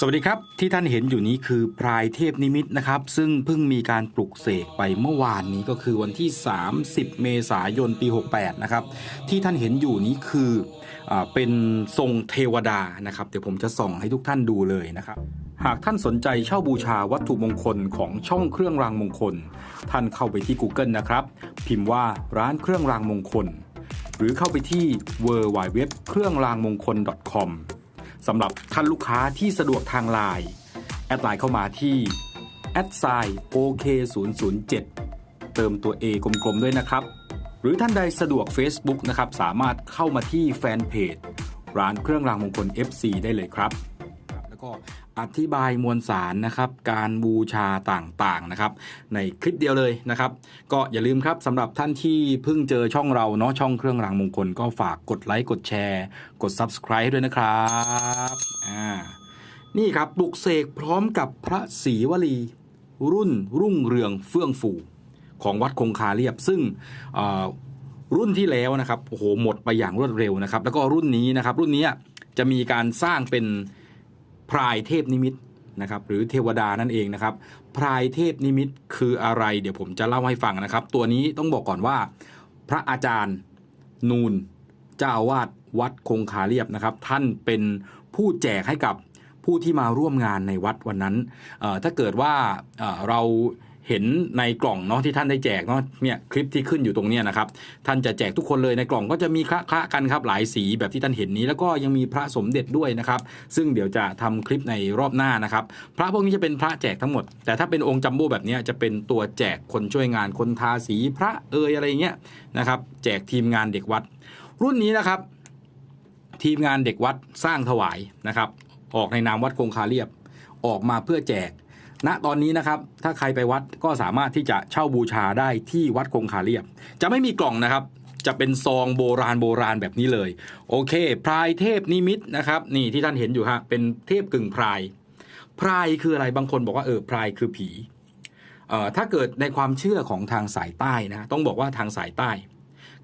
สวัสดีครับ ที่ท่านเห็นอยู่นี้คือพรายเทพนิมิตนะครับ ซึ่งเพิ่งมีการปลุกเสกไปเมื่อวานนี้ก็คือวันที่ 30 เมษายนปี 68 นะครับ ที่ท่านเห็นอยู่นี้คืออเป็นทรงเทวดานะครับ เดี๋ยวผมจะส่องให้ทุกท่านดูเลยนะครับหากท่านสนใจเช่าบูชาวัตถุมงคลของช่องเครื่องรางมงคล ท่านเข้าไปที่ Google นะครับ พิมพ์ว่าร้านเครื่องรางมงคล หรือเข้าไปที่ w w w เครื่องรางมงคล .com สำหรับท่านลูกค้าที่สะดวกทางไลน์แอดไลน์เข้ามาที่แอดไซน์โอเค007เติมตัว A กลมๆด้วยนะครับ หรือท่านใดสะดวก Facebook นะครับ สามารถเข้ามาที่แฟนเพจร้านเครื่องรางมงคล FC ได้เลยครับ แล้วก็ อธิบายมวลสารนะครับ การบูชาต่างๆนะครับ ในคลิปเดียวเลยนะครับ ก็อย่าลืมครับสำหรับท่านที่เพิ่งเจอช่องเราเนาะช่องเครื่องรางมงคล ก็ฝากกดไลค์กดแชร์ กด Subscribe ด้วยนะครับอ่านี่ครับปลุกเสกพร้อมกับพระศรีวลี รุ่นรุ่งเรืองเฟื่องฟูของวัดคงคาเรียบ ซึ่งรุ่นที่แล้วนะครับโอ้โหหมดไปอย่างรวดเร็วนะครับ แล้วก็รุ่นนี้นะครับ รุ่นนี้จะมีการสร้างเป็น พรายเทพนิมิตนะครับหรือเทวดานั่นเองนะครับพรายเทพนิมิตคืออะไร เดี๋ยวผมจะเล่าให้ฟังนะครับ ตัวนี้ต้องบอกก่อนว่า พระอาจารย์ นูนเจ้าวาดวัดคงคาเรียบนะครับ ท่านเป็นผู้แจกให้กับผู้ที่มาร่วมงานในวัดวันนั้น ถ้าเกิดว่าเรา เห็นในกล่องเนาะที่ท่านได้แจกเนาะเนี่ยคลิปที่ขึ้นอยู่ตรงเนี้ยนะครับท่านจะแจกทุกคนเลยในกล่องก็จะมีคละคละกันครับหลายสีแบบที่ท่านเห็นนี้ แล้วก็ยังมีพระสมเด็จด้วยนะครับ ซึ่งเดี๋ยวจะทำคลิปในรอบหน้านะครับ พระพวกนี้จะเป็นพระแจกทั้งหมด แต่ถ้าเป็นองค์จัมโบ้แบบนี้จะเป็นตัวแจกคนช่วยงานคนทาสีพระเอยอะไรเงี้ยนะครับ แจกทีมงานเด็กวัด รุ่นนี้นะครับ ทีมงานเด็กวัดสร้างถวายนะครับ ออกในนามวัดคงคาเรียบออกมาเพื่อแจก ณตอนนี้นะครับถ้าใครไปวัดก็สามารถที่จะเช่าบูชาได้ที่วัดคงคาเรียบ จะไม่มีกล่องนะครับ จะเป็นซองโบราณโบราณแบบนี้เลย โอเค พรายเทพนิมิตนะครับ นี่ที่ท่านเห็นอยู่ฮะเป็นเทพกึ่งพราย พรายคืออะไรบางคนบอกว่าเออพรายคือผีเอ่อถ้าเกิดในความเชื่อของทางสายใต้นะต้องบอกว่าทางสายใต้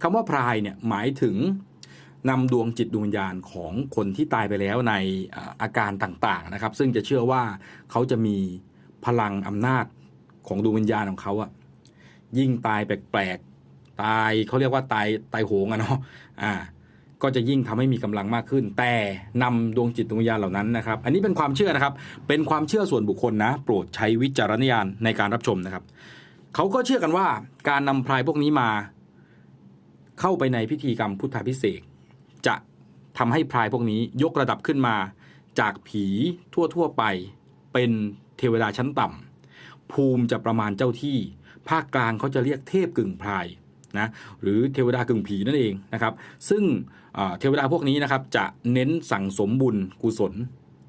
คำว่าพรายเนี่ยหมายถึงนำดวงจิตดวงวิญญาณของคนที่ตายไปแล้วในเอ่ออาการต่างๆนะครับ ซึ่งจะเชื่อว่าเขาจะมี พลังอำนาจของดวงวิญญาณของเขาอะยิ่งตายแปลกๆ ตายเขาเรียกว่าตายตายโหงอะเนาะอ่า ก็จะยิ่งทำให้มีกำลังมากขึ้น แต่นำดวงจิตดวงวิญญาณเหล่านั้นนะครับ อันนี้เป็นความเชื่อนะครับ เป็นความเชื่อส่วนบุคคลนะ โปรดใช้วิจารณญาณในการรับชมนะครับ เขาก็เชื่อกันว่าการนำพรายพวกนี้มา เข้าไปในพิธีกรรมพุทธาพิเศษจะทำให้พรายพวกนี้ยกระดับขึ้นมา จากผีทั่วๆไปเป็น ทวดาชั้นต่ำภูมิจะประมาณเจ้าที่ ภาคกลางเขาจะเรียกเทพกึ่งพรายนะหรือเทวดากึ่งผีนั่นเองนะครับซึ่งเอ่อเทวดาพวกนี้นะครับจะเน้นสั่งสมบุญกุศล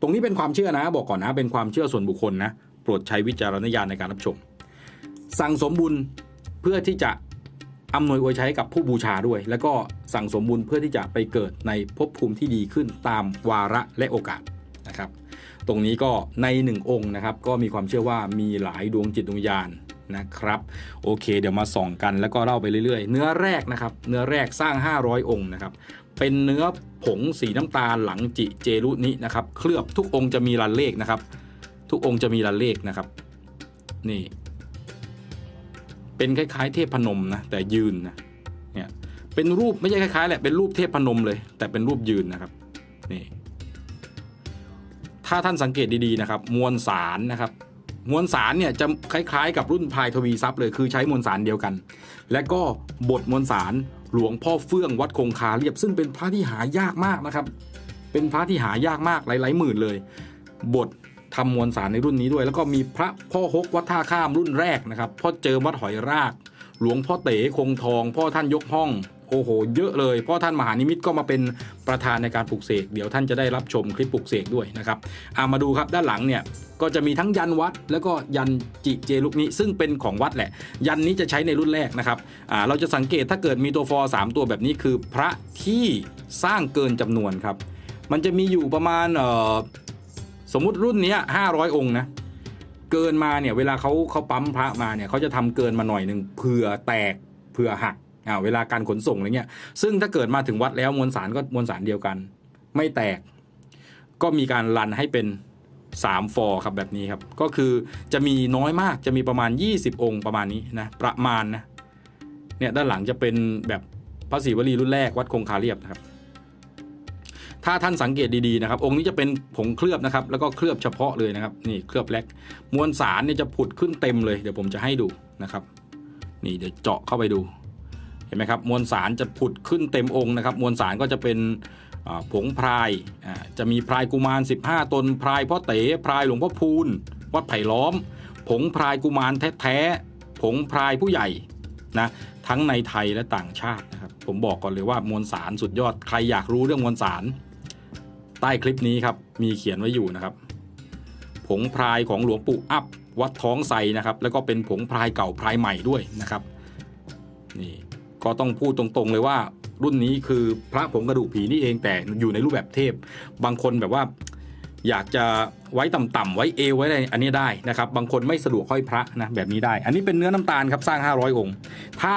ตรงนี้เป็นความเชื่อนะบอกก่อนนะเป็นความเชื่อส่วนบุคคลนะโปรดใช้วิจารณญาณในการรับชม สั่งสมบุญเพื่อที่จะอำนวยอวยใช้กับผู้บูชาด้วย แล้วก็สั่งสมบุญเพื่อที่จะไปเกิดในภพภูมิที่ดีขึ้นตามวาระและโอกาสนะครับ ตรงนี้ก็ในหนึ่งองค์นะครับ ก็มีความเชื่อว่ามีหลายดวงจิตดวงวิญญาณนะครับ โอเค เดี๋ยวมาส่องกันแล้วก็เล่าไปเรื่อยๆ เนื้อแรกนะครับ เนื้อแรกสร้าง 500 องค์นะครับ เป็นเนื้อผงสีน้ำตาลหลังจิเจรุนินะครับ เคลือบทุกองค์จะมีลันเลขนะครับ ทุกองค์จะมีลันเลขนะครับ นี่ เป็นคล้ายๆ เทพพนมนะแต่ยืนนะเนี่ยเป็นรูปไม่ใช่คล้ายๆแหละเป็นรูปเทพพนมเลย แต่เป็นรูปยืนนะครับ นี่ ถ้าท่านสังเกตดีๆนะครับมวลสารนะครับมวลสารเนี่ยจะคล้ายๆ กับรุ่นพายทวีทรัพย์เลยคือใช้มวลสารเดียวกัน และก็บทมวลสารหลวงพ่อเฟื่องวัดคงคาเรียบซึ่งเป็นพระที่หายากมากนะครับ เป็นพระที่หายากมากหลายๆหมื่นเลย บททำมวลสารในรุ่นนี้ด้วย แล้วก็มีพระพ่อฮกวัดท่าข้ามรุ่นแรกนะครับพ่อเจอวัดหอยราก หลวงพ่อเต๋คงทอง พ่อท่านยกห้อง โอ้โห เยอะเลยพ่อท่านมหานิมิตก็มาเป็นประธานในการปลุกเสก เดี๋ยวท่านจะได้รับชมคลิปปลุกเสกด้วยนะครับอามาดูครับด้านหลังเนี่ยก็จะมีทั้งยันวัด แล้วก็ยันจิเจลุกนี้ซึ่งเป็นของวัดแหละ ยันนี้จะใช้ในรุ่นแรกนะครับเราจะสังเกตถ้าเกิดมีตัวฟอร์สามตัวแบบนี้คือพระที่สร้างเกินจำนวนครับ มันจะมีอยู่ประมาณสมมุติรุ่นนี้ห้าร้อยองค์นะเกินมาเนี่ยเวลาเขาเขาปั๊มพระมาเนี่ยเขาจะทำเกินมาหน่อยหนึ่งเผื่อแตกเผื่อหัก เวลาการขนส่งอะไรเงี้ย ซึ่งถ้าเกิดมาถึงวัดแล้วมวลสารก็มวลสารเดียวกัน ไม่แตก ก็มีการรันให้เป็น3ฟอร์ครับแบบนี้ครับ ก็คือจะมีน้อยมากจะมีประมาณ 20 องค์ประมาณนี้นะประมาณนะเนี่ยด้านหลังจะเป็นแบบพระศรีวลีรุ่นแรกวัดคงคาเรียบนะครับ ถ้าท่านสังเกตดีๆนะครับ องค์นี้จะเป็นผงเคลือบนะครับ แล้วก็เคลือบเฉพาะเลยนะครับ นี่เคลือบแลกมวลสารเนี่ยจะผุดขึ้นเต็มเลย เดี๋ยวผมจะให้ดูนะครับ นี่เดี๋ยวเจาะเข้าไปดู ห็นไหมครับมวลสารจะผุดขึ้นเต็มองค์นะครับ มวลสารก็จะเป็นผงพรายจะมีพรายกุมาร 15 ตนพรายพ่อเต๋พรายหลวงพ่อพูนวัดไผ่ล้อม ผงพรายกุมารแท้ๆผงพรายผู้ใหญ่นะทั้งในไทยและต่างชาตินะครับผมบอกก่อนเลยว่ามวลสารสุดยอดใครอยากรู้เรื่องมวลสารใต้คลิปนี้ครับมีเขียนไว้อยู่นะครับผงพรายของหลวงปู่อัพวัดท้องไทรนะครับแล้วก็เป็นผงพรายเก่าพรายใหม่ด้วยนะครับนี่ ก็ต้องพูดตรงๆเลยว่ารุ่นนี้คือพระผงกระดูกผีนี่เองแต่อยู่ในรูปแบบเทพ บางคนแบบว่าอยากจะไว้ต่ำๆไว้เอวไว้อะไรอันนี้ได้นะครับ บางคนไม่สะดวกห้อยพระนะแบบนี้ได้ อันนี้เป็นเนื้อน้ำตาลครับสร้าง 500 องค์ ถ้า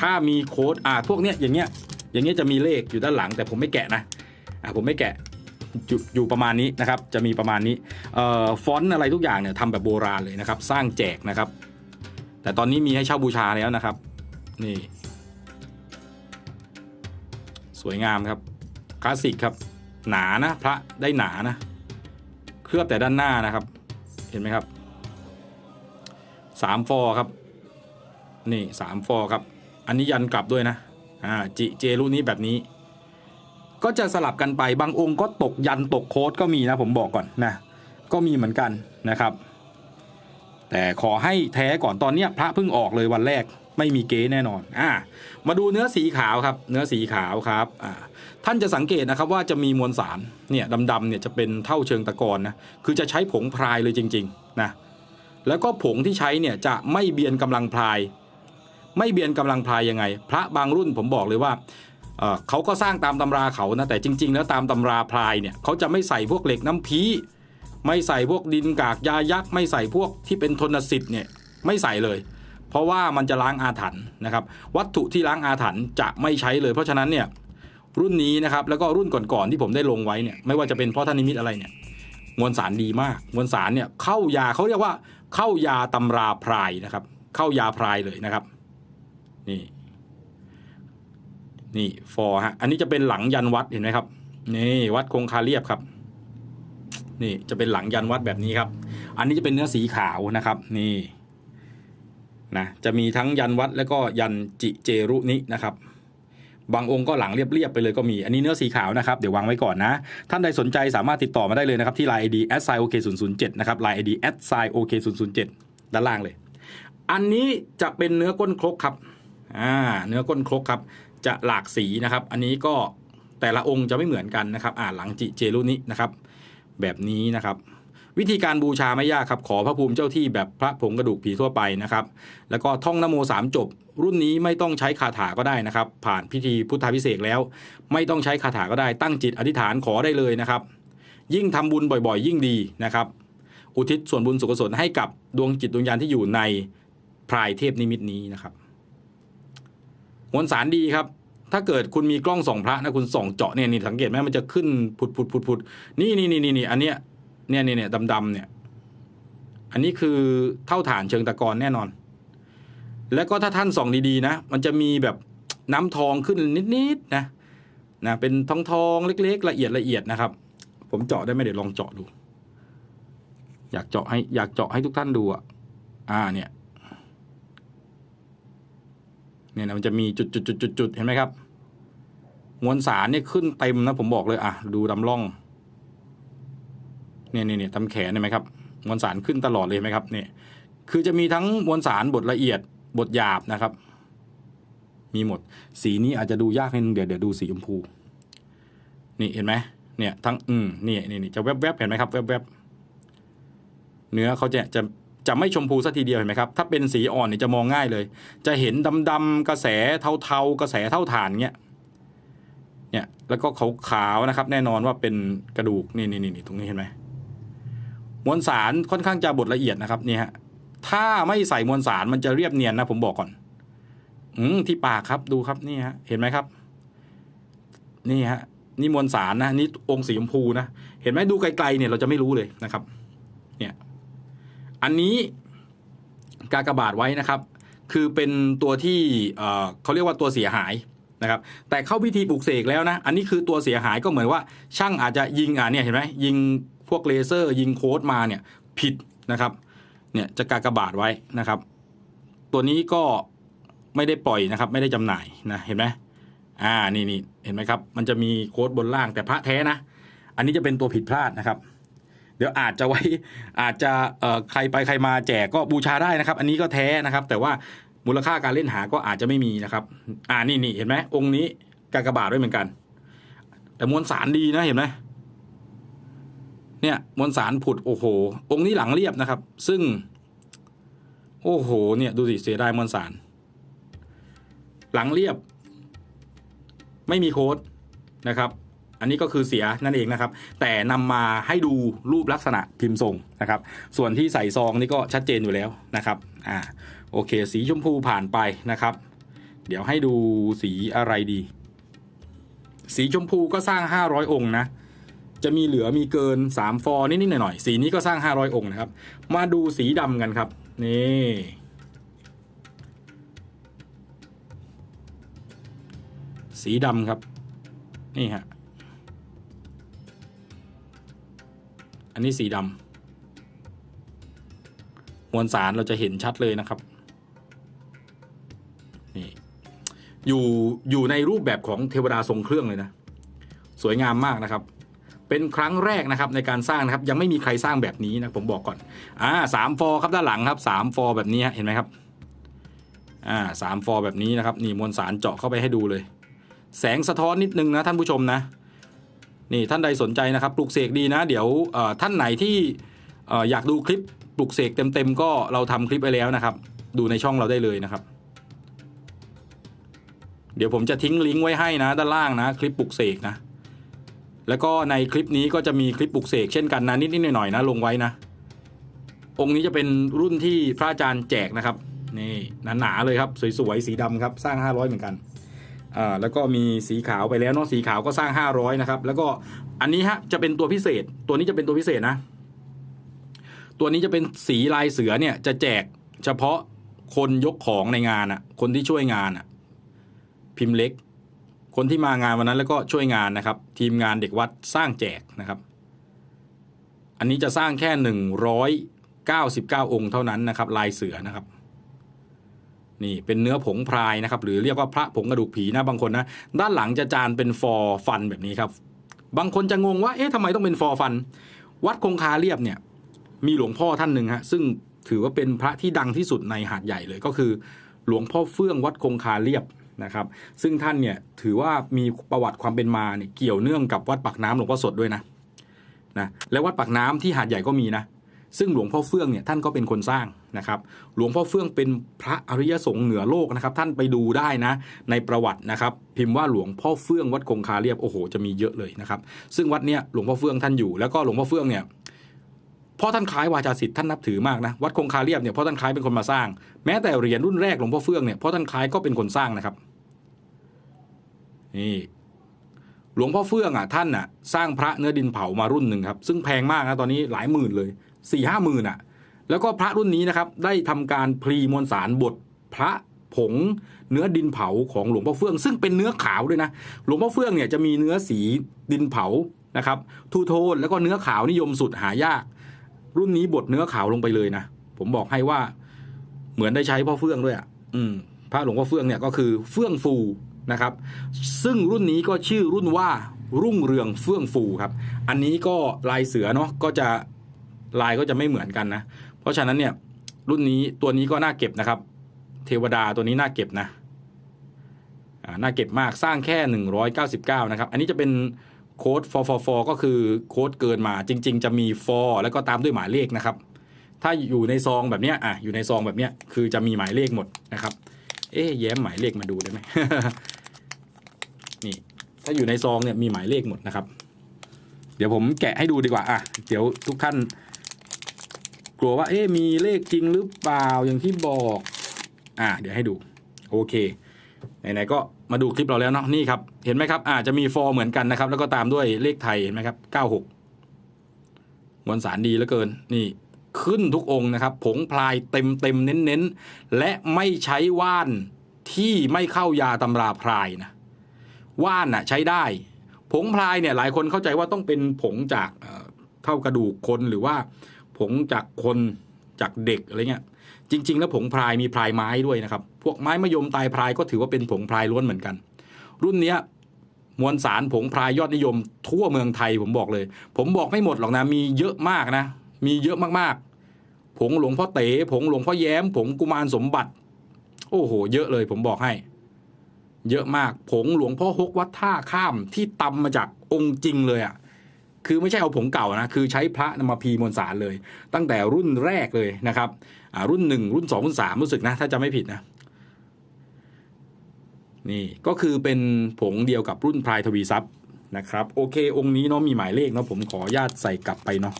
ถ้ามีโค้ดอ่าพวกเนี้ยอย่างเงี้ยอย่างเงี้ยจะมีเลขอยู่ด้านหลัง แต่ผมไม่แกะนะอ่าผมไม่แกะอยู่อยู่ประมาณนี้นะครับ จะมีประมาณนี้เอ่อฟอนต์อะไรทุกอย่างเนี่ยทำแบบโบราณเลยนะครับ สร้างแจกนะครับ แต่ตอนนี้มีให้เช่าบูชาแล้วนะครับ นี่ วยงามครับคลาสสิกครับหนานะพระได้หนานะ เคลือบแต่ด้านหน้านะครับ เห็นไหมครับสามฟอร์ครับ นี่สามฟอร์ครับ อันนี้ยันกลับด้วยนะอ่าจิเจรุ่นนี้แบบนี้ ก็จะสลับกันไปบางองค์ก็ตกยันตกโค้ดก็มีนะผมบอกก่อนนะก็มีเหมือนกันนะครับ แต่ขอให้แท้ก่อนตอนเนี้ยพระเพิ่งออกเลยวันแรก ไม่มีเก๊แน่นอนอ่ามาดูเนื้อสีขาวครับ เนื้อสีขาวครับอ่าท่านจะสังเกตนะครับว่าจะมีมวลสารเนี่ยดำๆเนี่ยจะเป็นเท่าเชิงตะกอนนะคือจะใช้ผงพรายเลยจริงๆนะแล้วก็ผงที่ใช้เนี่ยจะไม่เบียนกำลังพราย ไม่เบียนกำลังพรายยังไง พระบางรุ่นผมบอกเลยว่าเขาก็สร้างตามตำราเขานะแต่จริง ๆ แล้วตามตำราพรายเนี่ยเขาจะไม่ใส่พวกเหล็กน้ำพีไม่ใส่พวกดินกากยายักษ์ไม่ใส่พวกที่เป็นทนสิทธิ์เนี่ยไม่ใส่เลย เพราะว่ามันจะล้างอาถรรพ์นะครับ วัตถุที่ล้างอาถรรพ์จะไม่ใช้เลย เพราะฉะนั้นเนี่ยรุ่นนี้นะครับแล้วก็รุ่นก่อนๆที่ผมได้ลงไว้เนี่ยไม่ว่าจะเป็นพ่อท่านนิมิตอะไรเนี่ยมวลสารดีมาก มวลสารเนี่ยเข้ายาเขาเรียกว่า เข้ายาตำราพรายนะครับ เข้ายาพรายเลยนะครับ นี่ นี่ฟอร์ฮะอันนี้จะเป็นหลังยันวัดเห็นไหมครับนี่วัดคงคาเรียบครับ นี่จะเป็นหลังยันวัดแบบนี้ครับ อันนี้จะเป็นเนื้อสีขาวนะครับ นี่ นะจะมีทั้งยันวัดแล้วก็ยันจิเจรุนินะครับบางองค์ก็หลังเรียบๆไปเลยก็มี อันนี้เนื้อสีขาวนะครับ เดี๋ยววางไว้ก่อนนะ ท่านใดสนใจสามารถติดต่อมาได้เลยนะครับ ที่ line ID s i o k 0 0 7นะครับ line ID s i o k 0 0 7ด้านล่างเลย อันนี้จะเป็นเนื้อก้นครกครับอ่าเนื้อก้นครกครับ จะหลากสีนะครับ อันนี้ก็แต่ละองค์จะไม่เหมือนกันนะครับ อ่าหลังจิเจรุนินะครับ แบบนี้นะครับ วิธีการบูชาไม่ยากครับ ขอพระภูมิเจ้าที่แบบพระผงกระดูกผีทั่วไปนะครับ แล้วก็ท่องนโมสามจบ รุ่นนี้ไม่ต้องใช้คาถาก็ได้นะครับ ผ่านพิธีพุทธาพิเศษแล้ว ไม่ต้องใช้คาถาก็ได้ตั้งจิตอธิษฐานขอได้เลยนะครับ ยิ่งทำบุญบ่อยๆ ยิ่งดีนะครับ อุทิศส่วนบุญสุขสนให้กับดวงจิตดวงวิญญาณที่อยู่ในพรายเทพนิมิตนี้นะครับมวลสารดีครับถ้าเกิดคุณมีกล้องส่องพระนะคุณส่องเจาะเนี่ยนี่สังเกตไหมมันจะขึ้นผุดผุดผุดผุดนี่นี่นี่นี่นี่อันเนี้ย เนี่ยเนี่ยเนี่ยดำดำๆเนี่ย อันนี้คือเท่าฐานเชิงตะกอนแน่นอน แล้วก็ถ้าท่านส่องดีๆนะ มันจะมีแบบน้ำทองขึ้นนิดๆนะนะเป็นทองทองเล็ก ๆ ละเอียดละเอียดนะครับ ผมเจาะได้ไหมเดี๋ยวลองเจาะดู อยากเจาะให้อยากเจาะให้ทุกท่านดูอะอ่าเนี่ยเนี่ยนะมันจะมีจุดจุดจุดจุดจุดเห็นไหมครับ มวลสารเนี่ยขึ้นเต็มนะผมบอกเลยอะดูลำล่อง เนี่ยเนี่ยเนี่ยทำแขนเห็นไหมครับมวลสารขึ้นตลอดเลยไหมครับเนี่ยคือจะมีทั้งมวลสารบทละเอียดบทหยาบนะครับ มีหมด สีนี้อาจจะดูยากนิดนึงเดี๋ยวเดี๋ยวดูสีชมพู นี่เห็นไหมเนี่ยทั้งอืมนี่นี่นี่จะแวบแวบๆเห็นไหมครับแวบแวบๆเนื้อเขาจะจะจะไม่ชมพูสักทีเดียวเห็นไหมครับ ถ้าเป็นสีอ่อนเนี่ยจะมองง่ายเลย จะเห็นดำดำๆกระแสเทาๆกระแสเท่าฐานเงี้ย เนี่ย แล้วก็ขาวๆนะครับ แน่นอนว่าเป็นกระดูกนี่นี่นี่ตรงนี้เห็นไหม มวลสารค่อนข้างจะบดละเอียดนะครับนี่ฮะถ้าไม่ใส่มวลสารมันจะเรียบเนียนนะผมบอกก่อน อืที่ปากครับดูครับนี่ฮะเห็นไหมครับ นี่ฮะนี่มวลสารนะนี่องค์สีชมพูนะเห็นไหมดูไกลๆเนี่ยเราจะไม่รู้เลยนะครับ เนี่ย อันนี้กากบาทไว้นะครับ คือเป็นตัวที่เอ่อเขาเรียกว่าตัวเสียหายนะครับ แต่เข้าพิธีปลูกเสกแล้วนะ อันนี้คือตัวเสียหายก็เหมือนว่า ช่างอาจจะยิงอ่าเนี่ยเห็นไหมยิง พวกเลเซอร์ยิงโค้ดมาเนี่ยผิดนะครับเนี่ยจะกากบาทไว้นะครับ ตัวนี้ก็ไม่ได้ปล่อยนะครับ ไม่ได้จำหน่ายนะเห็นไหมอ่านี่นี่เห็นไหมครับ มันจะมีโค้ดบนล่างแต่พระแท้นะ อันนี้จะเป็นตัวผิดพลาดนะครับ เดี๋ยวอาจจะไว้อาจจะเอ่อใครไปใครมาแจกก็บูชาได้นะครับ อันนี้ก็แท้นะครับ แต่ว่ามูลค่าการเล่นหาก็อาจจะไม่มีนะครับ อ่านี่นี่เห็นไหมองค์นี้กากบาทด้วยเหมือนกัน แต่มวลสารดีนะเห็นไหม เนี่ยมวลสารผุดโอ้โห องค์นี้หลังเรียบนะครับ ซึ่ง โอ้โห เนี่ยดูสิเสียดายมวลสาร หลังเรียบ ไม่มีโค้ดนะครับ อันนี้ก็คือเสียนั่นเองนะครับ แต่นำมาให้ดูรูปลักษณะพิมพ์ทรงนะครับ ส่วนที่ใส่ซองนี่ก็ชัดเจนอยู่แล้วนะครับอ่าโอเค สีชมพูผ่านไปนะครับ เดี๋ยวให้ดูสีอะไรดี สีชมพูก็สร้าง 500 องค์นะ จะมีเหลือมีเกิน 3 ฟอร์นิดๆหน่อยๆสีนี้ก็สร้าง 500 องค์นะครับ มาดูสีดำกันครับ นี่สีดำครับ นี่ฮะ อันนี้สีดำมวลสารเราจะเห็นชัดเลยนะครับ นี่ อยู่อยู่ในรูปแบบของเทวดาทรงเครื่องเลยนะ สวยงามมากนะครับ เป็นครั้งแรกนะครับในการสร้างนะครับยังไม่มีใครสร้างแบบนี้นะผมบอกก่อนอ่าสามฟอร์ครับด้านหลังครับสามฟอร์แบบนี้เห็นไหมครับอ่าสามฟอร์แบบนี้นะครับนี่มวลสารเจาะเข้าไปให้ดูเลย แสงสะท้อนนิดนึงนะท่านผู้ชมนะนี่ท่านใดสนใจนะครับปลูกเสกดีนะ เดี๋ยวอ่อท่านไหนที่อ่ออยากดูคลิปปลูกเสกเต็มๆก็เราทำคลิปไปแล้วนะครับ ดูในช่องเราได้เลยนะครับ เดี๋ยวผมจะทิ้งลิงก์ไว้ให้นะ ด้านล่างนะ คลิปปลูกเสกนะ แล้วก็ในคลิปนี้ก็จะมีคลิปปลูกเสกเช่นกันนะนิดๆหน่อยๆนะลงไว้นะ องค์นี้จะเป็นรุ่นที่พระอาจารย์แจกนะครับนี่หนาๆเลยครับสวยๆสีดำครับสร้าง 500 เหมือนกันอ่าแล้วก็มีสีขาวไปแล้วเนาะสีขาวก็สร้าง 500 นะครับ แล้วก็อันนี้ฮะจะเป็นตัวพิเศษ ตัวนี้จะเป็นตัวพิเศษนะ ตัวนี้จะเป็นสีลายเสือเนี่ยจะแจกเฉพาะคนยกของในงานอะคนที่ช่วยงานอะพิมพ์เล็ก คนที่มางานวันนั้นแล้วก็ช่วยงานนะครับ ทีมงานเด็กวัดสร้างแจกนะครับ อันนี้จะสร้างแค่หนึ่งร้อยเก้าสิบเก้าองค์เท่านั้นนะครับ ลายเสือนะครับ นี่เป็นเนื้อผงพรายนะครับ หรือเรียกว่าพระผงกระดูกผีนะบางคนนะด้านหลังจะจานเป็นฟอร์ฟันแบบนี้ครับ บางคนจะงงว่าเอ๊ะทำไมต้องเป็นฟอร์ฟัน วัดคงคาเรียบเนี่ย มีหลวงพ่อท่านหนึ่งฮะซึ่งถือว่าเป็นพระที่ดังที่สุดในหาดใหญ่เลยก็คือ หลวงพ่อเฟื่องวัดคงคาเรียบ นะครับซึ่งท่านเนี่ยถือว่ามีประวัติความเป็นมาเนี่ยเกี่ยวเนื่องกับวัดปากน้ำหลวงพ่อสดด้วยนะนะและวัดปากน้ำที่หาดใหญ่ก็มีนะซึ่งหลวงพ่อเฟื่องเนี่ยท่านก็เป็นคนสร้างนะครับหลวงพ่อเฟื่องเป็นพระอริยสงฆ์เหนือโลกนะครับท่านไปดูได้นะในประวัตินะครับพิมพ์ว่าหลวงพ่อเฟื่องวัดคงคาเรียบโอ้โหจะมีเยอะเลยนะครับซึ่งวัดเนี้ยหลวงพ่อเฟื่องท่านอยู่แล้วก็หลวงพ่อเฟื่องเนี่ย พ่อท่านคล้ายวาจาศิษย์ท่านนับถือมากนะวัดคงคาเรียบเนี่ยพ่อท่านคล้ายเป็นคนมาสร้าง แม้แต่เหรียญรุ่นแรกหลวงพ่อเฟื่องเนี่ยพ่อท่านคล้ายก็เป็นคนสร้างนะครับนี่หลวงพ่อเฟื่องอะท่านอะสร้างพระเนื้อดินเผามารุ่นหนึ่งครับซึ่งแพงมากนะตอนนี้หลายหมื่นเลยสี่ห้าหมื่นอะ แล้วก็พระรุ่นนี้นะครับได้ทำการพรีมวลสารบทพระผงเนื้อดินเผาของหลวงพ่อเฟื่อง ซึ่งเป็นเนื้อขาวด้วยนะหลวงพ่อเฟื่องเนี่ยจะมีเนื้อสีดินเผานะครับทูโทนแล้วก็เนื้อขาวนิยมสุดหายาก รุ่นนี้บดเนื้อขาวลงไปเลยนะ ผมบอกให้ว่าเหมือนได้ใช้พ่อเฟื่องด้วยอะ อืมพระหลวงพ่อเฟื่องเนี่ยก็คือเฟื่องฟูนะครับ ซึ่งรุ่นนี้ก็ชื่อรุ่นว่ารุ่งเรืองเฟื่องฟูครับ อันนี้ก็ลายเสือเนาะก็จะลายก็จะไม่เหมือนกันนะ เพราะฉะนั้นเนี่ย รุ่นนี้ตัวนี้ก็น่าเก็บนะครับ เทวดาตัวนี้น่าเก็บนะน่าเก็บมากสร้างแค่ 199 นะครับ อันนี้จะเป็น โค้ด for for for ก็คือโค้ดเกินมาจริง ๆ จะมี for แล้วก็ตามด้วยหมายเลขนะครับ ถ้าอยู่ในซองแบบเนี้ยอะอยู่ในซองแบบเนี้ยคือจะมีหมายเลขหมดนะครับ เอ๊ะแย้มหมายเลขมาดูได้ไหมนี่ถ้าอยู่ในซองเนี่ยมีหมายเลขหมดนะครับ เดี๋ยวผมแกะให้ดูดีกว่าอะเดี๋ยวทุกท่าน กลัวว่าเอ๊ะมีเลขจริงหรือเปล่าอย่างที่บอก อ่าเดี๋ยวให้ดู โอเค ไหนๆก็มาดูคลิปเราแล้วเนาะนี่ครับ เห็นไหมครับอาจจะมีฟอร์เหมือนกันนะครับ แล้วก็ตามด้วยเลขไทยเห็นไหมครับ96มวลสารดีเหลือเกิน นี่ขึ้นทุกองค์นะครับ ผงพลายเต็มเต็มๆเน้นๆและไม่ใช้ว่านที่ไม่เข้ายาตำราพรายนะว่านน่ะใช้ได้ ผงพลายเนี่ยหลายคนเข้าใจว่าต้องเป็นผงจากเอ่อเท่ากระดูกคนหรือว่า ผงจากคนจากเด็กอะไรเงี้ย จริง ๆ แล้วผงพลายมีพลายไม้ด้วยนะครับ พวกไม้มะยมตายพลายก็ถือว่าเป็นผงพลายล้วนเหมือนกัน รุ่นเนี้ยมวลสารผงพลายยอดนิยม ทั่วเมืองไทยผมบอกเลย ผมบอกไม่หมดหรอกนะมีเยอะมากนะ มีเยอะมากๆ ผงหลวงพ่อเต๋ผงหลวงพ่อแย้ม ผงกุมารสมบัติ โอ้โห เยอะเลยผมบอกให้ เยอะมากผงหลวงพ่อฮกวัดท่าข้ามที่ตำมาจากองค์จริงเลยอะ่ะคือไม่ใช่เอาผงเก่านะคือใช้พระนำมาพีมวลสารเลย ตั้งแต่รุ่นแรกเลยนะครับ รุ่นหนึ่งรุ่นสองรุ่นสามรู้สึกนะ ถ้าจะไม่ผิดนะ นี่ก็คือเป็นผงเดียวกับรุ่นพลายทวีทรัพย์นะครับ โอเค องค์นี้เนาะมีหมายเลขเนาะผมขอญาตใส่กลับไปเนาะ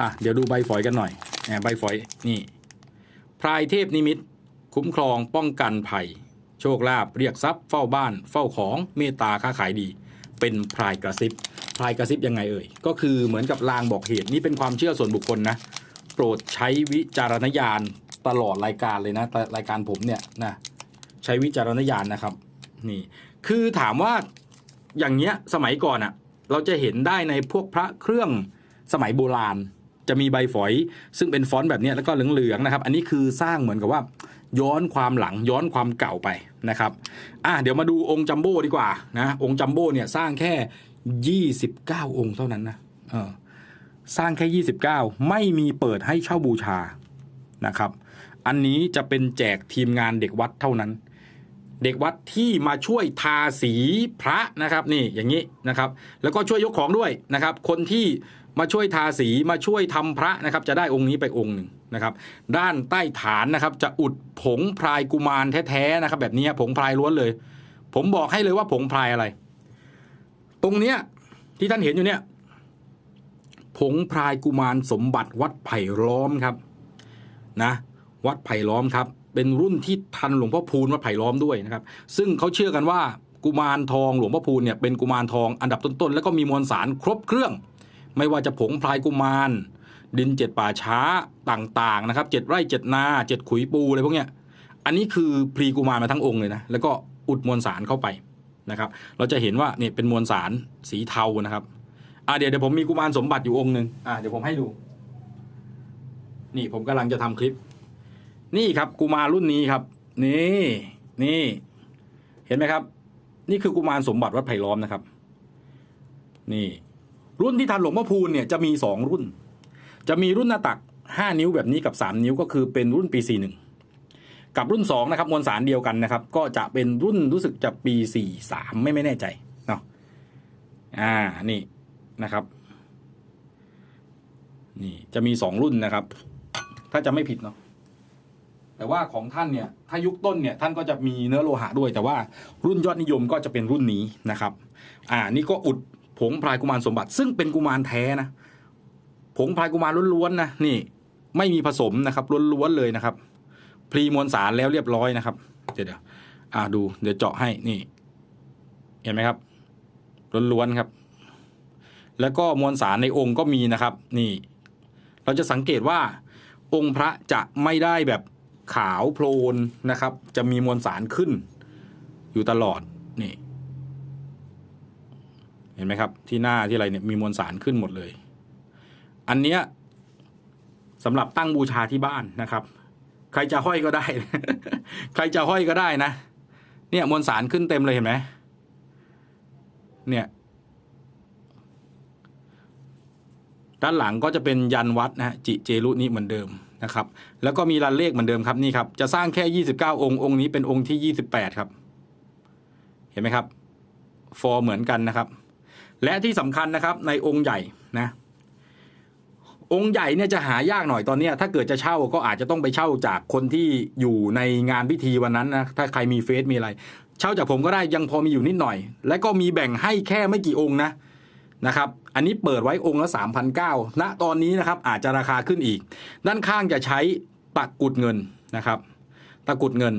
อะเดี๋ยวดูใบฝอยกันหน่อยแหมใบฝอยนี่พลายเทพนิมิต คุ้มครองป้องกันภัย โชคลาภเรียกทรัพย์เฝ้าบ้าน เฝ้าของเมตตาค้าขายดี เป็นพลายกระซิบพลายกระซิบยังไงเอ่ยก็คือเหมือนกับลางบอกเหตุนี่เป็นความเชื่อส่วนบุคคลนะ ปรดใช้วิจารณญาณตลอดรายการเลยนะ รายการผมเนี่ยนะใช้วิจารณญาณนะครับ นี่ คือถามว่าอย่างเงี้ยสมัยก่อนอะ่ะเราจะเห็นได้ในพวกพระเครื่องสมัยโบราณ จะมีใบฝอย ซึ่งเป็นฟอนต์แบบเนี้ยแล้วก็เหลืองๆนะครับ อันนี้คือสร้างเหมือนกับว่า ย้อนความหลังย้อนความเก่าไปนะครับอะเดี๋ยวมาดูองค์จัมโบ้ดีกว่านะองค์จัมโบ้เนี่ยสร้างแค่ 29 องค์เท่านั้นนะเออ สร้างแค่ 29 ไม่มีเปิดให้เช่าบูชานะครับ อันนี้จะเป็นแจกทีมงานเด็กวัดเท่านั้น เด็กวัดที่มาช่วยทาสีพระนะครับนี่อย่างนี้นะครับ แล้วก็ช่วยยกของด้วยนะครับ คนที่มาช่วยทาสีมาช่วยทำพระนะครับ จะได้องค์นี้ไปองค์หนึ่งนะครับ ด้านใต้ฐานนะครับ จะอุดผงพรายกุมารแท้ๆนะครับ แบบนี้ผงพรายล้วนเลย ผมบอกให้เลยว่าผงพรายอะไร ตรงเนี้ยที่ท่านเห็นอยู่เนี่ย ผงพรายกุมารสมบัติวัดไผ่ล้อมครับนะวัดไผ่ล้อมครับ เป็นรุ่นที่ทันหลวงพ่อพูนวัดไผ่ล้อมด้วยนะครับ ซึ่งเขาเชื่อกันว่ากุมารทองหลวงพ่อพูนเนี่ยเป็นกุมารทองอันดับต้นๆ แล้วก็มีมวลสารครบเครื่อง ไม่ว่าจะผงพลายกุมาร ดินเจ็ดป่าช้าต่างๆนะครับเจ็ดไร่เจ็ดนาเจ็ดขุยปูอะไรพวกเนี้ยอันนี้คือพลีกุมารมาทั้งองค์เลยนะแล้วก็อุดมวลสารเข้าไปนะครับ เราจะเห็นว่าเนี่ยเป็นมวลสารสีเทานะครับ อ่าเดี๋ยวเดี๋ยวผมมีกุมารสมบัติอยู่องค์หนึ่งอ่าเดี๋ยวผมให้ดู นี่ผมกำลังจะทำคลิป นี่ครับกุมารรุ่นนี้ครับ นี่นี่ เห็นไหมครับ นี่คือกุมารสมบัติวัดไผ่ล้อมนะครับ นี่ รุ่นที่ทันหลวงพ่อพูนเนี่ยจะมีสองรุ่น จะมีรุ่นหน้าตักห้านิ้วแบบนี้กับสามนิ้วก็คือเป็นรุ่นปีสี่หนึ่งกับรุ่นสองนะครับมวลสารเดียวกันนะครับ ก็จะเป็นรุ่นรู้สึกจะปีสี่สามไม่ไม่แน่ใจเนาะอ่านี่ นะครับ นี่จะมีสองรุ่นนะครับ ถ้าจะไม่ผิดเนาะแต่ว่าของท่านเนี่ย ถ้ายุคต้นเนี่ยท่านก็จะมีเนื้อโลหะด้วย แต่ว่ารุ่นยอดนิยมก็จะเป็นรุ่นนี้นะครับ อ่า นี่ก็อุดผงพลายกุมารสมบัติ ซึ่งเป็นกุมารแท้นะผงพลายกุมารล้วนๆนะนี่ ไม่มีผสมนะครับล้วนๆเลยนะครับ พรีมวลสารแล้วเรียบร้อยนะครับ เดี๋ยวเดี๋ยวอ่าดู เดี๋ยวเจาะให้นี่ เห็นไหมครับล้วนๆครับ แล้วก็มวลสารในองค์ก็มีนะครับ นี่ เราจะสังเกตว่าองค์พระจะไม่ได้แบบขาวโพลนนะครับ จะมีมวลสารขึ้น อยู่ตลอดนี่ เห็นไหมครับ ที่หน้าที่อะไรเนี่ยมีมวลสารขึ้นหมดเลย อันเนี้ยสำหรับตั้งบูชาที่บ้านนะครับ ใครจะห้อยก็ได้ ใครจะห้อยก็ได้นะ เนี่ยมวลสารขึ้นเต็มเลยเห็นไหมเนี่ย ด้านหลังก็จะเป็นยันวัดนะฮะจิเจรุนี้เหมือนเดิมนะครับ แล้วก็มีรันเลขเหมือนเดิมครับนี่ครับ จะสร้างแค่ 29 องค์ องค์นี้เป็นองค์ที่ 28 ครับ เห็นไหมครับ ฟอร์เหมือนกันนะครับ และที่สำคัญนะครับในองค์ใหญ่นะ องค์ใหญ่เนี่ยจะหายากหน่อยตอนนี้ถ้าเกิดจะเช่าก็อาจจะต้องไปเช่าจากคนที่อยู่ในงานพิธีวันนั้นนะถ้าใครมีเฟซมีอะไร เช่าจากผมก็ได้ยังพอมีอยู่นิดหน่อย และก็มีแบ่งให้แค่ไม่กี่องค์นะ นะครับอันนี้เปิดไว้องค์ละ3,900ณตอนนี้นะครับอาจจะราคาขึ้นอีก ด้านข้างจะใช้ตะกุดเงินนะครับตะกุดเงิน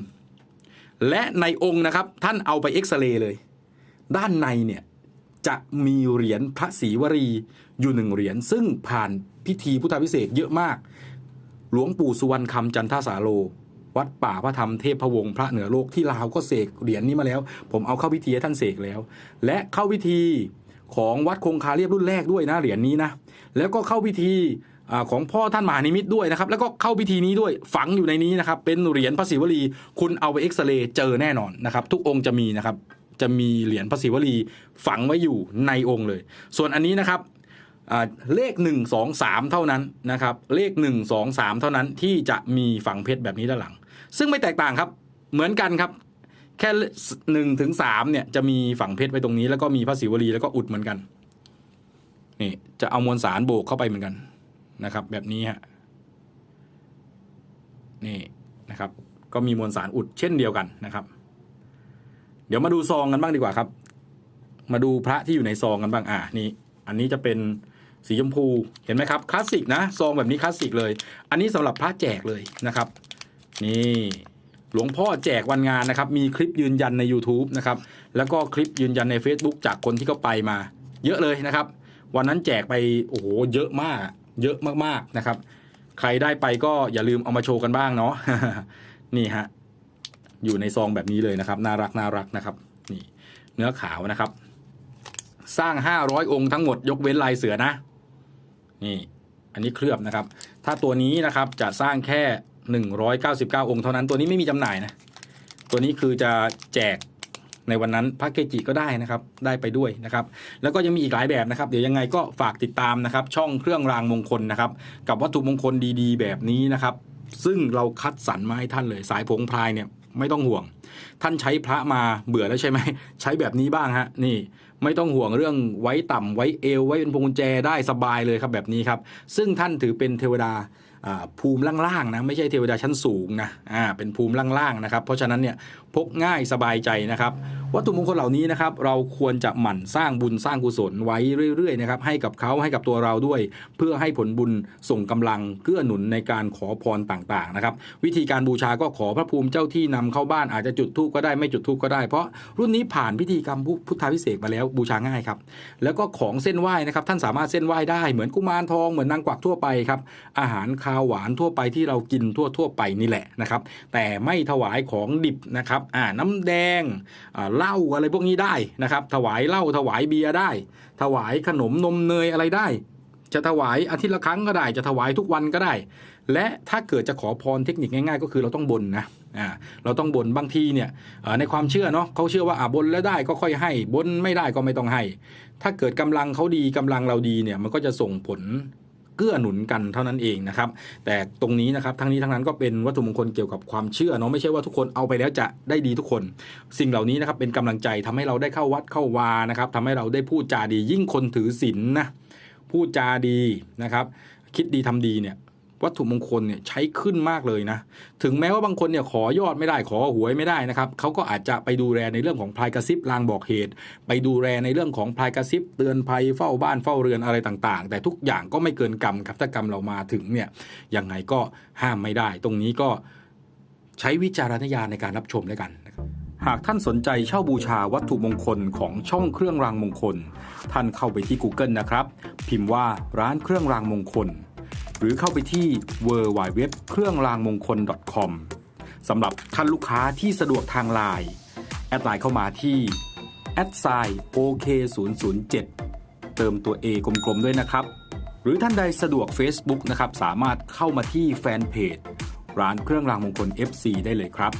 และในองค์นะครับท่านเอาไปเอ็กซเรย์เลย ด้านในเนี่ยจะมีเหรียญพระศรีวรีอยู่หนึ่งเหรียญซึ่งผ่านพิธีพุทธพิเศษเยอะมาก หลวงปู่สุวรรณคำจันทสาโล วัดป่าพระธรรมเทพพวงศ์พระเหนือโลกที่ลาวก็เสกเหรียญนี้มาแล้ว ผมเอาเข้าพิธีให้ท่านเสกแล้ว และเข้าพิธี ของวัดคงคาเรียบรุ่นแรกด้วยนะเหรียญนี้นะแล้วก็เข้าพิธีอของพ่อท่านมหานิมิตด้วยนะครับ แล้วก็เข้าพิธีนี้ด้วยฝังอยู่ในนี้นะครับ เป็นเหรียญพระศิวลี คุณเอาไปเอ็กซเรย์เจอแน่นอนนะครับ ทุกองค์จะมีนะครับ จะมีเหรียญพระศิวลีฝังไว้อยู่ในองค์เลย ส่วนอันนี้นะครับอ่าเลข 1 2 3 เท่านั้นนะครับ เลข 1 2 3 เท่านั้นที่จะมีฝังเพชรแบบนี้ด้านหลัง ซึ่งไม่แตกต่างครับ เหมือนกันครับ แค่1ถึง3เนี่ยจะมีฝังเพชรไว้ตรงนี้ แล้วก็มีพระศิวลีแล้วก็อุดเหมือนกันนี่จะเอามวลสารโบกเข้าไปเหมือนกันนะครับ แบบนี้ฮะนี่นะครับ ก็มีมวลสารอุดเช่นเดียวกันนะครับ เดี๋ยวมาดูซองกันบ้างดีกว่าครับ มาดูพระที่อยู่ในซองกันบ้างอ่านี่ อันนี้จะเป็นสีชมพูเห็นไหมครับคลาสสิกนะซองแบบนี้คลาสสิกเลย อันนี้สำหรับพระแจกเลยนะครับ นี่ หลวงพ่อแจกวันงานนะครับ มีคลิปยืนยันใน YouTube นะครับ แล้วก็คลิปยืนยันใน Facebook จากคนที่เขาไปมา เยอะเลยนะครับ วันนั้นแจกไปโอ้โหเยอะมาก เยอะมากๆนะครับ ใครได้ไปก็อย่าลืมเอามาโชว์กันบ้างเนาะนี่ฮะอยู่ในซองแบบนี้เลยนะครับ น่ารักน่ารักนะครับ นี่ เนื้อขาวนะครับ สร้าง 500 องค์ทั้งหมดยกเว้นลายเสือนะ นี่ อันนี้เคลือบนะครับ ถ้าตัวนี้นะครับจะสร้างแค่ 199 องค์เท่านั้นตัวนี้ไม่มีจำหน่ายนะ ตัวนี้คือจะแจกในวันนั้นพระเกจิก็ได้นะครับได้ไปด้วยนะครับ แล้วก็ยังมีอีกหลายแบบนะครับ เดี๋ยวยังไงก็ฝากติดตามนะครับ ช่องเครื่องรางมงคลนะครับ กับวัตถุมงคลดีๆ แบบนี้นะครับ ซึ่งเราคัดสรรมาให้ท่านเลย สายผงพรายเนี่ยไม่ต้องห่วง ท่านใช้พระมาเบื่อแล้วใช่ไหมใช้แบบนี้บ้างฮะนี่ไม่ต้องห่วงเรื่องไว้ต่ำไว้เอวไว้เป็นพวงกุญแจได้สบายเลยครับแบบนี้ครับ ซึ่งท่านถือเป็นเทวดา ภูมิล่างๆนะไม่ใช่เทวดาชั้นสูงนะเป็นภูมิล่างๆนะครับ เพราะฉะนั้นเนี่ยพกง่ายสบายใจนะครับ วัตถุมงคลเหล่านี้นะครับเราควรจะหมั่นสร้างบุญสร้างกุศลไว้เรื่อยๆนะครับให้กับเขาให้กับตัวเราด้วย เพื่อให้ผลบุญส่งกำลังเกื้อหนุนในการขอพรต่างๆนะครับวิธีการบูชาก็ขอพระภูมิเจ้าที่นำเข้าบ้านอาจจะจุดธูปก็ได้ไม่จุดธูปก็ได้ เพราะรุ่นนี้ผ่านพิธีกรรมพุทธาพิเศษมาแล้วบูชาง่ายครับแล้วก็ของเส้นไหว้นะครับท่านสามารถเส้นไหว้ได้เหมือนกุมารทองเหมือนนางกวักทั่วไปครับอาหารคาวหวานทั่วไปที่เรากินทั่วทั่วๆไปนี่แหละนะครับแต่ไม่ถวายของดิบนะครับอ่าน้ำแดงอ่าเหล้าอะไรพวกนี้ได้นะครับ ถวายเหล้าถวายเบียร์ได้ ถวายขนมนมเนยอะไรได้ จะถวายอาทิตย์ละครั้งก็ได้ จะถวายทุกวันก็ได้ และถ้าเกิดจะขอพรเทคนิคง่าย ๆ ก็คือเราต้องบนนะอ่าเราต้องบนบางทีเนี่ยในความเชื่อเนาะเขาเชื่อว่าอ่าบนแล้วได้ก็ค่อยให้บนไม่ได้ก็ไม่ต้องให้ ถ้าเกิดกำลังเขาดีกำลังเราดีเนี่ยมันก็จะส่งผล เกื้อหนุนกันเท่านั้นเองนะครับ แต่ตรงนี้นะครับทั้งนี้ทั้งนั้นก็เป็นวัตถุมงคลเกี่ยวกับความเชื่อเนาะไม่ใช่ว่าทุกคนเอาไปแล้วจะได้ดีทุกคน สิ่งเหล่านี้นะครับเป็นกำลังใจทำให้เราได้เข้าวัดเข้าวานะครับทำให้เราได้พูดจาดียิ่งคนถือศีลนะพูดจาดีนะครับ คิดดีทำดีเนี่ย วัตถุมงคลเนี่ยใช้ขึ้นมากเลยนะ ถึงแม้ว่าบางคนเนี่ยขอยอดไม่ได้ขอหวยไม่ได้นะครับเขาก็อาจจะไปดูแลในเรื่องของพลายกระซิบลางบอกเหตุ ไปดูแลในเรื่องของพลายกระซิบเตือนภัยเฝ้าบ้านเฝ้าเรือนอะไรต่างๆ แต่ทุกอย่างก็ไม่เกินกรรมครับถ้ากรรมเรามาถึงเนี่ยยังไงก็ห้ามไม่ได้ ตรงนี้ก็ใช้วิจารณญาณในการรับชมด้วยกันนะครับหากท่านสนใจเช่าบูชาวัตถุมงคลของช่องเครื่องรางมงคล ท่านเข้าไปที่ Google นะครับ พิมพ์ว่าร้านเครื่องรางมงคล หรือเข้าไปที่ w w w เครื่องรางมงคล .com สำหรับท่านลูกค้าที่สะดวกทางไลน์แอดไลน์เข้ามาที่ a d s i OK 0 0 7เติมตัว A กลมๆด้วยนะครับ หรือท่านใดสะดวก Facebook นะครับ สามารถเข้ามาที่แฟนเพจร้านเครื่องรางมงคล FC ได้เลยครับ